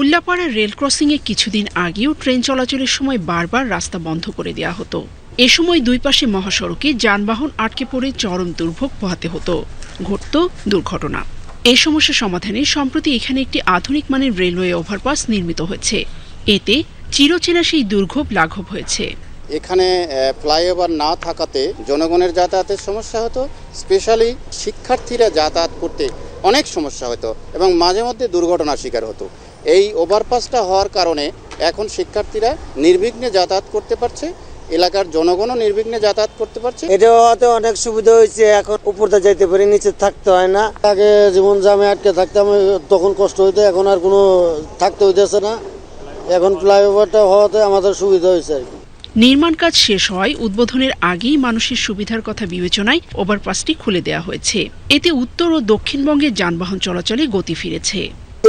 Ullapara rail ক্রসিংয়ে কিছুদিন আগেও train চলাচলের সময় বারবার রাস্তা বন্ধ করে দেওয়া হতো। এ সময় দুই পাশে মহাসড়কে যানবাহন আটকে পড়ে চরম দুর্ভোগ পোহাতে হতো। ঘটত দুর্ঘটনা। এই সমস্যা সমাধানে সম্প্রতি এখানে একটি আধুনিক মানের রেলওয়ে ওভারপাস নির্মিত হয়েছে। এতে চিরচেনা সেই দুর্ভোগ লাঘব হয়েছে। এখানে ফ্লাইওভার না থাকাতে জনগণের যাতায়াতের সমস্যা হতো। স্পেশালি শিক্ষার্থীরা যাতায়াত করতে অনেক সমস্যা হতো এবং মাঝে মধ্যে দুর্ঘটনার শিকার হতো। এই ওভারপাসটা হওয়ার কারণে এখন শিক্ষার্থীরা নির্বিঘ্নে যাতায়াত করতে পারছে এলাকার জনগণও নির্বিঘ্নে যাতায়াত করতে পারছে। এটা হওয়াতে অনেক সুবিধা হয়েছে এখন উপরতে যাইতে পারি নিচে থাকতে হয় না। আগে জীবন জামে আটকে থাকতাম তখন কষ্ট হইতো এখন আর কোনো থাকতে হইতেছে না। এখন ফ্লাইওভারটা হওয়াতে আমাদের সুবিধা হয়েছে আর কি। নির্মাণ কাজ শেষ হওয়ায় উদ্বোধনের আগেই মানুষের সুবিধার কথা বিবেচনায় ওভারপাসটি খুলে দেওয়া হয়েছে। এতে উত্তর ও দক্ষিণবঙ্গের যানবাহন চলাচলে গতি ফিরেছে।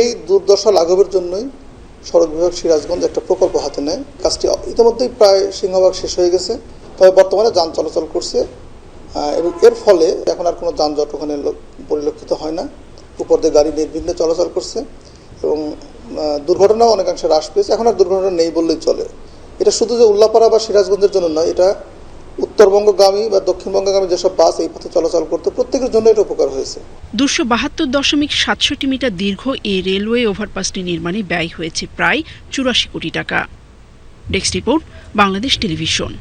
এই দুর্দশা লাঘবের জন্যই সড়ক বিভাগ সিরাজগঞ্জ একটা প্রকল্প হাতে নেয়। কাজটি ইতিমধ্যেই প্রায় সিংহভাগ শেষ হয়ে গেছে। তবে বর্তমানে যান চলাচল করছে এবং এর ফলে এখন আর কোনো যানজট ওখানে পরিলক্ষিত হয় না। উপর দিয়ে গাড়ি নির্বিঘ্নে চলাচল করছে এবং দুর্ঘটনাও অনেকাংশে হ্রাস পেয়েছে। এখন আর দুর্ঘটনা নেই বললেই চলে। এটা শুধু যে উল্লাপাড়া বা সিরাজগঞ্জের জন্য নয়, এটা উত্তরবঙ্গগামী বা দক্ষিণবঙ্গগামী যেসব বাস এই পথে চলাচল করতো, প্রত্যেকের জন্য এটা উপকার হয়েছে। দুশো বাহাত্তর দশমিক সাতষট্টি মিটার দীর্ঘ এই রেলওয়ে ওভারপাসটি নির্মাণে ব্যয় হয়েছে প্রায় চুরাশি কোটি টাকা। Desk report, Bangladesh television.